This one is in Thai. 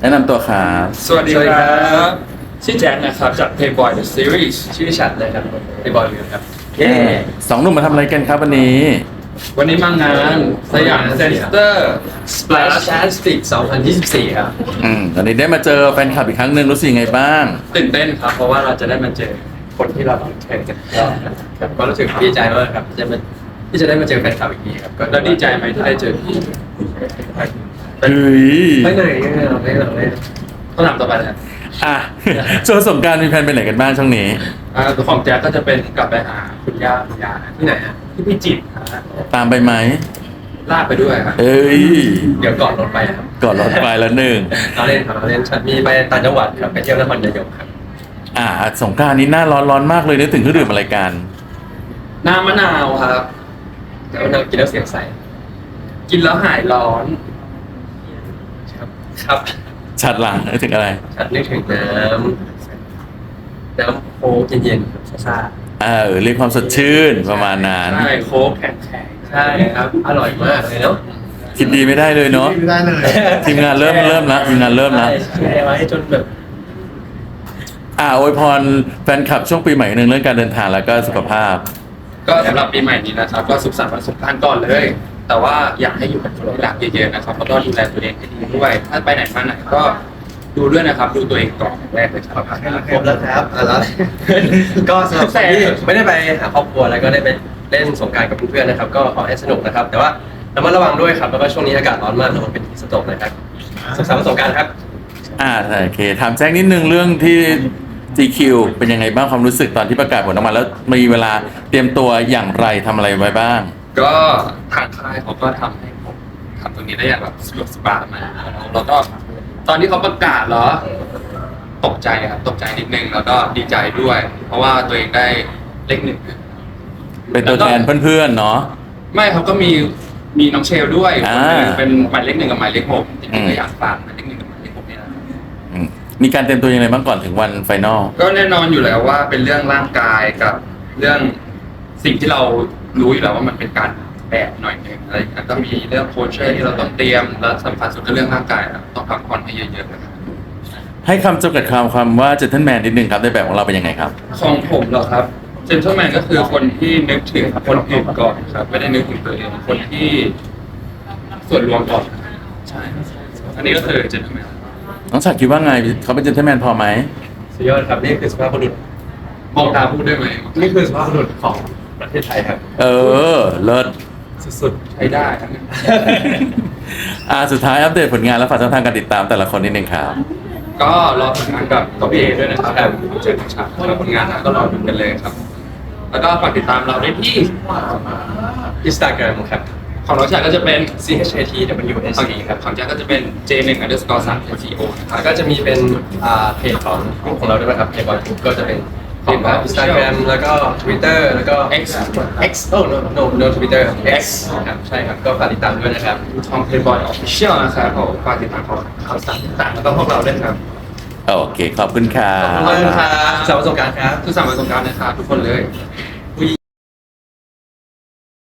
แนะนำตัวครับสวัสดีครับชื่อแจ็คนะครับจาก Playboy The Series ชื่อฉันเลยครับไอบอยวิวครับ เย้สองหนุ่มมาทำอะไรกันครับวันนี้ วันนี้มางานสยามเซ็นเตอร์ Splash Tastic 2024 ครับ อืมวันนี้ได้มาเจอแฟนคลับอีกครั้งหนึ่งรู้สึกยังไงบ้าง ตื่นเต้นครับ เพราะว่าเราจะได้มาเจอคนที่เราต้องเทรนกันก็ครับก็รู้สึกดีใจมากครับที่จะมาที่จะได้มาเจอแฟนคลับอีกทีครับก็แล้วดีใจไหมที่ได้เจอพี่ เฮ้ยไม่เหนื่อยไม่เหนื่อยไม่เหนื่อยไม่เหนื่อยต้องถามต่อไปนะอะช่วงสงกรารมีแผนไปไหนกันบ้างช่วงนี้ อ่าของแจ็คก็จะเป็นกลับไปหาคุณย่าคุณยายที่ไหนฮะที่พิจิตรฮะตามไปไหม ลากไปด้วยครับเอ้ยเดี๋ยวก่อนรถไปครับก่อนรถไปแล้วหนึ่ง เราเล่นครับเราเล่นฉันมีไปต่างจังหวัดครับไปเที่ยวนครนายกครับอ่า สงกรารนี้หน้าร้อนร้อนมากเลยนึกถึงเครื่องดื่มอะไรกัน น้ำมะนาวครับแล้วเรากินแล้วเสียงใส กินแล้วหายร้อน ครับครับชัดหลังนึกถึงอะไร ฉันนึกถึงน้ำน้ำโค้กเย็นๆครับซ่าเออเรียกความสดชื่นประมาณนั้นใช่โค้กแข็งๆใช่ครับ อร่อยมากเลยเนาะคิดดีไม่ได้เลยเนาะ ไม่ได้เลยทีมงานเริ่มเริ่มละทีมงานเริ่มละแชร์ไว้จนแบบ อ่าอวยพรแฟนคลับช่วงปีใหม่หนึ่งเรื่องการเดินทางแล้วก็สุขภาพๆก็สำหรับปีใหม่นี้นะครับ ก็สุขสันต์วันสงกรานต์ก่อนเลย แต่ว่าอยากให้อยู่กับคนที่รักเยอะๆนะครับแล้วก็ดูแลตัวเองให้ดีด้วย ถ้าไปไหนมาไหนก็ดูด้วยนะครับ ดูตัวเองก่อนแรกเลยครับครบแล้วครับอะแล้วก็สำหรับคนที่ไม่ได้ไปหาครอบครัวแล้วก็ได้ไปเล่นสงกรารกับเพื่อนๆนะครับ ก็ขอให้สนุกนะครับ แต่ว่าระมัดระวังด้วยครับ แล้วก็ช่วงนี้อากาศร้อนมากระวังเป็นที่สโตรกนะครับสุขสันต์วันสงกรารครับ อ่าโอเคถามแจ้งนิดนึงเรื่องที่ GQ เป็นยังไงบ้างความรู้สึกตอนที่ประกาศผลออกมาแล้วมีเวลาเตรียมตัวอย่างไรทำอะไรไว้บ้าง ก็ทางค่ายเขาก็ทำให้ผมทำตรงนี้ได้อย่างแบบสะดวกสบายมากแล้วก็ตอนที่เขาประกาศเหรอ ตกใจครับตกใจนิดนึงแล้วก็ดีใจด้วย เพราะว่าตัวเองได้เลขหนึ่ง เป็นตัวแทนเพื่อนๆเนาะ ไม่เขาก็มีมีน้องเชลด้วยอ่าคนหนึ่งเป็นหมายเลขหนึ่งกับหมายเลขหกจอืริงมๆก็อยากฝากหมายเลขหนึ่งกับหมายเลขหกเนี่ยนะอืมมีการเตรียมตัวยังไงบ้างก่อนถึงวันไฟนอล ก็แน่นอนอยู่แล้วว่าเป็นเรื่องร่างกายกับเรื่องสิ่งที่เรา รู้อยู่แล้วว่ามันเป็นการแบบหน่อยหนึ่งอะไรอย่างเงี้ยก็มีเรื่องโคชเชอร์ที่เราต้องเตรียมแล้วสำคัญสุดก็เรื่องร่างกายอะต้องพักผ่อนให้เยอะๆนะครับ ให้คำจำกัดความความว่าเจนเทนแมนนิดนึงครับในแบบของเราเป็นยังไงครับ ของผมเหรอครับเจน t l e m แมนก็คือคนที่นึกถึงคนอื่นก่อนครับ ไม่ได้นึกถึงตัวเองคนที่ส่วนรวมก่อน ใช่ อันนี้ก็คือเจน t l e m แมนน้องฉัดคิดว่าไงเขาเป็นเจนเทนแมนพอไหม สุดยอดครับนี่คือสุภาพบุรุษมองตาพูดได้ไหม นี่คือสุภาพบุรุษของ ประเทศไทยครับ เออ เลิศ สุดใช้ได้ทั้งนั้นอ่าสุดท้ายอัปเดตผลงานและฝากช่องทางการติดตามแต่ละคนนิดนึงครับ ก็รอผลงานกับกับพี่เอด้วยนะครับแบบเจอทางฉากแล้วผลงานนะก็รอดูกันเลยครับ แล้วก็ฝากติดตามเราได้ที่ๆอินสตาแกรมครับ ของน้องชายก็จะเป็น C H A T W S ของ C ครับ ของแจ็คก็จะเป็น J1 underscore 3 C O นะครับแล้วก็จะมีเป็นอ่าเพจของกลุ่มของเราด้วยนะครับเพจบอลกรุ๊ปก็จะเป็น ของอินสตาแกรมแล้วก็ Twitter แล้วก็ X X oh no no no Twitter X ครับใช่ครับก็ฝากติดตามด้วยนะครับของ Playboy Official นะครับผมฝากติดตามข่าวสารต่างๆแล้วก็พวกเราด้วยครับโอเค ขอบคุณครัขอบบคุณครับสำหรับประสบการณ์ครับทุกสามวันสงกรารนะครับทุกคนเลยค